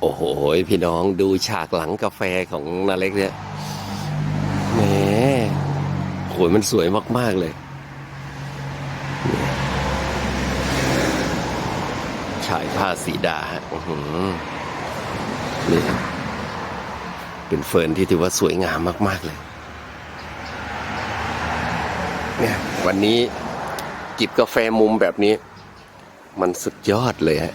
โอ้โห พี่น้องดูฉากหลังกาแฟของนาเล็กเนี่ยแหมโหยมันสวยมาก ๆ เลยเนี่ยฉายผ้าสีดาฮะนี่เป็นเฟิร์นที่ถือว่าสวยงามมาก ๆ เลยเนี่ยวันนี้จิบกาแฟมุมแบบนี้ มันสุดยอดเลยฮะ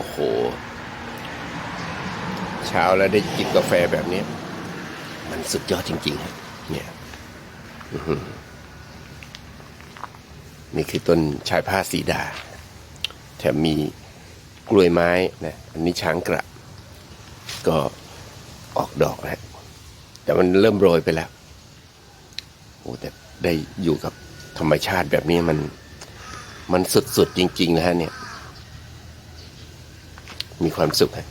อ้โห เช้าแล้วได้จิบกาแฟแบบนี้ มันสุดยอดจริงๆฮะเนี่ยนี่คือต้นชายผ้าสีดา แถมมีกล้วยไม้นะอันนี้ช้างกระ ก็ออกดอกแล้วแต่มันเริ่มโรยไปแล้วโอ้แต่ได้อยู่กับธรรมชาติแบบนี้มัน มันสุดๆจริง ๆ นะฮะเนี่ย มีความสุขฮะ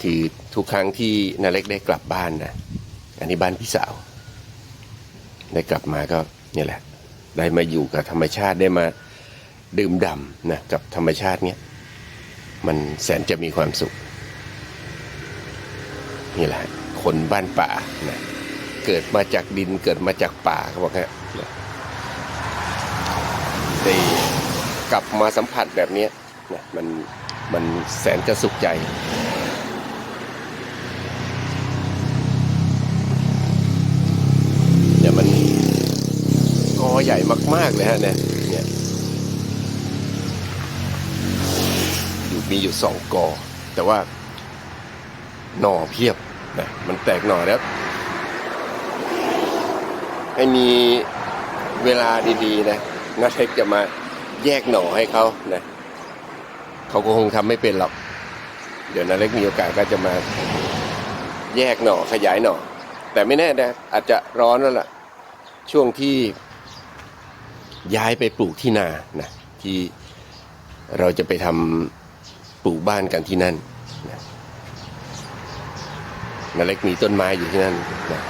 คือทุกครั้งที่นาเล็กได้กลับบ้านนะอันนี้บ้านพี่สาว ได้กลับมาก็เนี่ยแหละ ได้มาอยู่กับธรรมชาติได้มาดื่มด่ำนะกับธรรมชาติเนี้ยมันแสนจะมีความสุข นี่แหละ คนบ้านป่านะเกิดมาจากดินเกิดมาจากป่าเขาบอกฮะนะได้กลับมาสัมผัสแบบเนี้ยนะมัน มันแสนจะสุขใจ เนี่ยมันกอใหญ่มาก ๆ เลยฮะเนี่ยเนี่ยอยู่มีอยู่สองกอ แต่ว่าหน่อเพียบนะมันแตกหน่อแล้วให้มีเวลาดี ๆ นะนาเทคจะมาแยกหน่อให้เขานะ เขาก็คงทำไม่เป็นหรอก เดี๋ยวนาเล็กมีโอกาสก็จะมาแยกหน่อขยายหน่อ แต่ไม่แน่นะอาจจะร้อนแล้วล่ะ ช่วงที่ย้ายไปปลูกที่นานะที่เราจะไปทำปลูกบ้านกันที่นั่นนะนาเล็กมีต้นไม้อยู่ที่นั่นนะ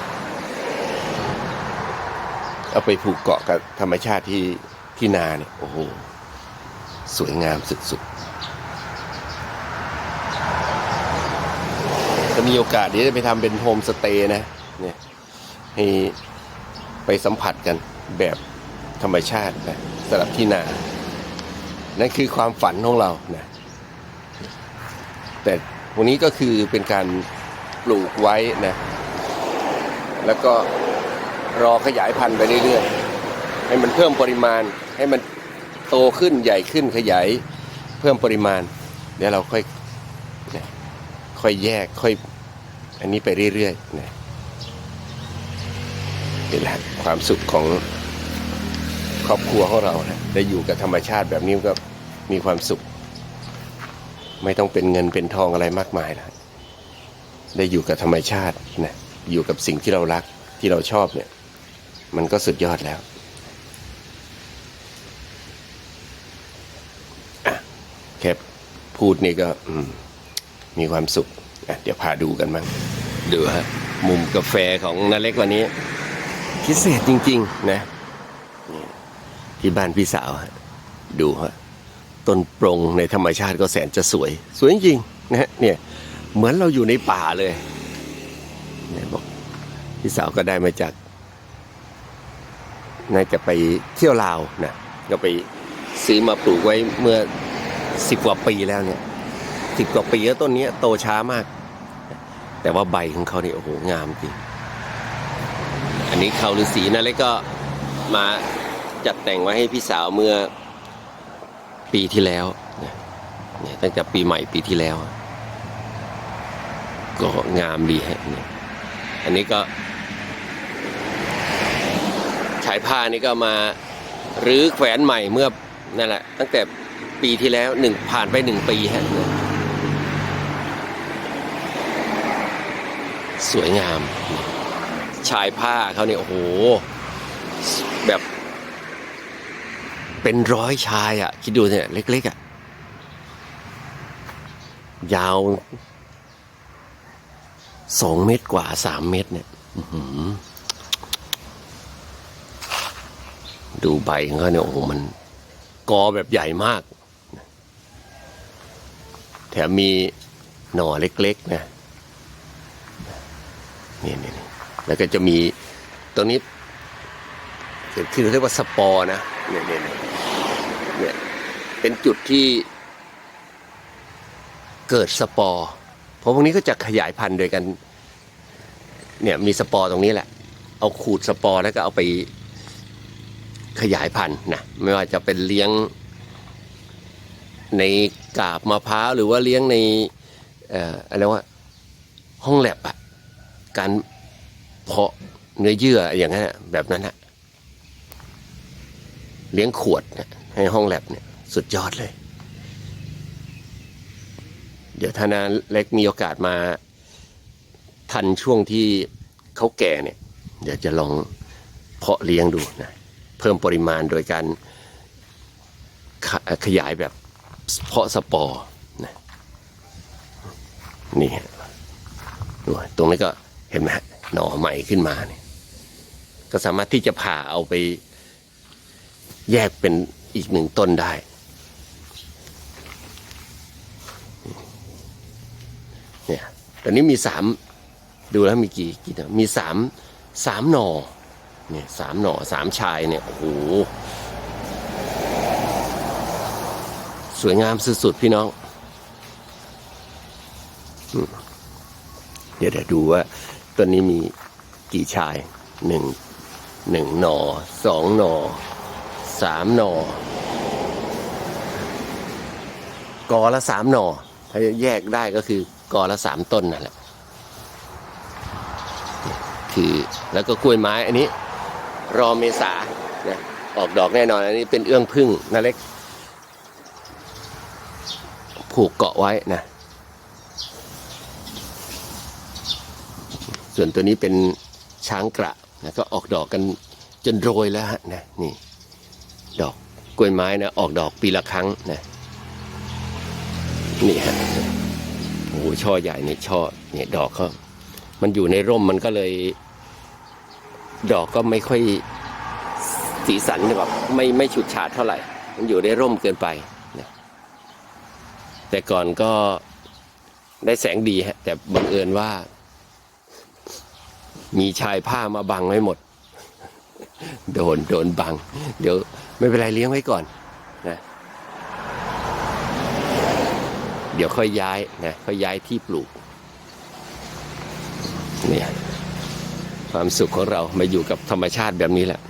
เอาไปผูกเกาะกับธรรมชาติที่ที่นาเนี่ยโอ้โห สวยงามสุดๆ จะมีโอกาสเดี๋ยวจะไปทำเป็นโฮมสเตย์นะเนี่ยให้ไปสัมผัสกันแบบธรรมชาตินะสำหรับที่นา นั่นคือความฝันของเรานะแต่วันนี้ก็คือเป็นการปลูกไว้นะ แล้วก็รอขยายพันธุ์ไปเรื่อยๆ ให้มันเพิ่มปริมาณ ให้มันโตขึ้นใหญ่ขึ้นขยาย เพิ่มปริมาณ เดี๋ยวเราค่อยค่อยแยกค่อย อันนี้ไปเรื่อยๆนะนี่แหละความสุขของครอบครัวของเรานะได้อยู่กับธรรมชาติแบบนี้ก็มีความสุข ไม่ต้องเป็นเงินเป็นทองอะไรมากมายแล้วได้อยู่กับธรรมชาตินะอยู่กับสิ่งที่เรารักที่เราชอบเนี่ย มันก็สุดยอดแล้วอะแค่พูดนี่ก็มมีความสุขเดี๋ยวพาดูกันบ้าง ดูฮะ มุมกาแฟของนาเล็กวันนี้ พิเศษจริง ๆ นะ ที่บ้านพี่สาวฮะ ดูฮะ ต้นปรงในธรรมชาติก็แสนจะสวย สวยจริงๆนะฮะเนี่ย เหมือนเราอยู่ในป่าเลยเนี่ยบอกพี่สาวก็ได้มาจากน่าจะไปเที่ยวลาวนะก็ไปซื้อมาปลูกไว้เมื่อสิบกว่าปีแล้วเนี่ยสิบกว่าปีแล้วต้นนี้โตช้ามาก แต่ว่าใบของเขาเนี่ยโอ้โหงามจริง อันนี้เขาฤาษีนะเล็กก็มาจัดแต่งไว้ให้พี่สาวเมื่อปีที่แล้วเนี่ยตั้งแต่ปีใหม่ปีที่แล้ว ก็งามดีฮะนี่อันนี้ก็ฉายผ้านี่ก็มารื้อแขวนใหม่เมื่อนั่นแหละ ตั้งแต่ปีที่แล้วหนึ่งผ่านไปหนึ่งปีฮะเนี่ย สวยงาม ชายผ้าเขาเนี่ยโอ้โห แบบ เป็นร้อยชายอะ่ะ คิดดูเนี่ยเล็กๆอะ่ะ ยาวสองเมตรกว่าสามเมตรเนี่ยดูใบของเขาเนี่ยโอ้โหมัน กอแบบใหญ่มาก แถมมีหน่อเล็กๆนะ นี่นี่แล้วก็จะมีตัวนี้คือเรียกว่าสปอร์นะเนี่ยเนี่ยเนี่ยเป็นจุดที่เกิดสปอร์เพราะพวกนี้ก็จะขยายพันธุ์โดยกันเนี่ยมีสปอร์ตรงนี้แหละ เอาขูดสปอร์แล้วก็เอาไปขยายพันธุ์นะไม่ว่าจะเป็นเลี้ยงในกาบมะพร้าวหรือว่าเลี้ยงในเอ่ออะไรว่าห้องแลบอะ การเพาะเนื้อเยื่ออย่างนั้นแบบนั้นอะเลี้ยงขวดให้ห้องแลบเนี่ยสุดยอดเลย เดี๋ยวถ้านาเล็กมีโอกาสมาทันช่วงที่เขาแก่เนี่ย เดี๋ยวจะลองเพาะเลี้ยงดูนะเพิ่มปริมาณโดยการขขยายแบบเพาะสปอร์นะนี่ฮะดูตรงนี้ก็ เห็นไหมหน่อใหม่ขึ้นมาเนี่ยก็สามารถที่จะผ่าเอาไปแยกเป็นอีกหนึ่งต้นได้ เนี่ยตอนนี้มีสามดูแล้วมีกี่กี่หน่อมีสามสามหน่อเนี่ยสามหน่อสามชายเนี่ยโอ้โหสวยงามสุดๆพี่น้อง เดี๋ยวเดี๋ยวดูว่า ต้นนี้มีกี่ชายหนึ่งหนึ่งหนอสองหนอสามหนอกอละสามหนอถ้าแยกได้ก็คือกอละสามต้นนั่นแหละคือแล้วก็กล้วยไม้อันนี้ รอเมษานะออกดอกแน่นอน อันนี้เป็นเอื้องพึ่งนาเล็ก ผูกเกาะไว้นะ ส่วนตัวนี้เป็นช้างกระนะก็ออกดอกกันจนโรยแล้วฮะนะนี่ ดอกกล้วยไม้นะออกดอกปีละครั้งนะนี่ฮะโอ้โหช่อใหญ่เนี่ยช่อเนี่ยดอกเขามันอยู่ในร่มมันก็เลย ดอกก็ไม่ค่อยสีสันแบบไม่ไม่ฉูดฉาดเท่าไหร่ มันอยู่ในร่มเกินไปนะแต่ก่อนก็ได้แสงดีฮะแต่บังเอิญว่า มีชายผ้ามาบังไว้หมด โดนโดนบัง เดี๋ยวไม่เป็นไรเลี้ยงไว้ก่อนนะเดี๋ยวค่อยย้ายนะค่อยย้ายที่ปลูกเนี่ยความสุขของเรามาอยู่กับธรรมชาติแบบนี้แหละ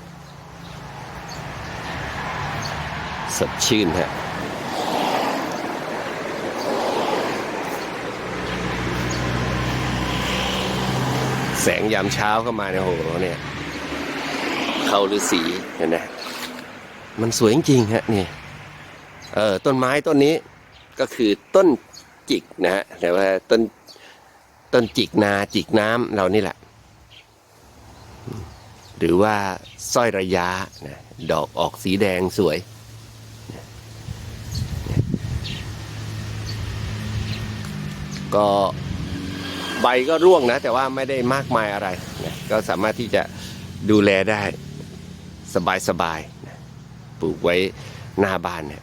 สดชื่นฮะ แสงยามเช้าเข้ามาเนี่ยโหเนี่ย เขาฤาษีเห็นไหมมันสวยจริงฮะนี่เออต้นไม้ต้นนี้ก็คือต้นจิกนะฮะแต่ว่าต้นต้นจิกนาจิกน้ำเรานี่แหละ หรือว่าสร้อยระยะนะดอกออกสีแดงสวย ก็ ใบก็ร่วงนะ แต่ว่าไม่ได้มากมายอะไรนะก็สามารถที่จะดูแลได้สบายๆนะปลูกไว้หน้าบ้านเนี่ย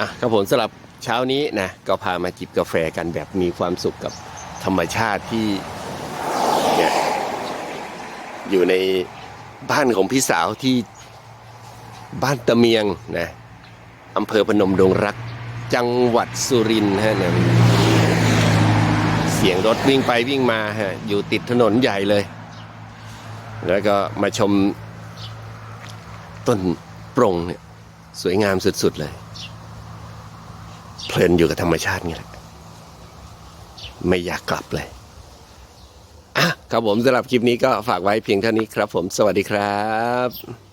อะครับผมสำหรับเช้านี้นะก็พามาจิบกาแฟกันแบบมีความสุขกับธรรมชาติที่เนี่ยอยู่ในบ้านของพี่สาวที่บ้านตะเมียงนะ อำเภอพนมดงรัก จังหวัดสุรินทร์ฮะเนี่ยเสียงรถวิ่งไปวิ่งมาฮะอยู่ติดถนนใหญ่เลย แล้วก็มาชมต้นโปร่งเนี่ยสวยงามสุด ๆ เลย เพลินอยู่กับธรรมชาตินี่แหละไม่อยากกลับเลยอะครับผมสำหรับคลิปนี้ก็ฝากไว้เพียงเท่านี้ครับผมสวัสดีครับ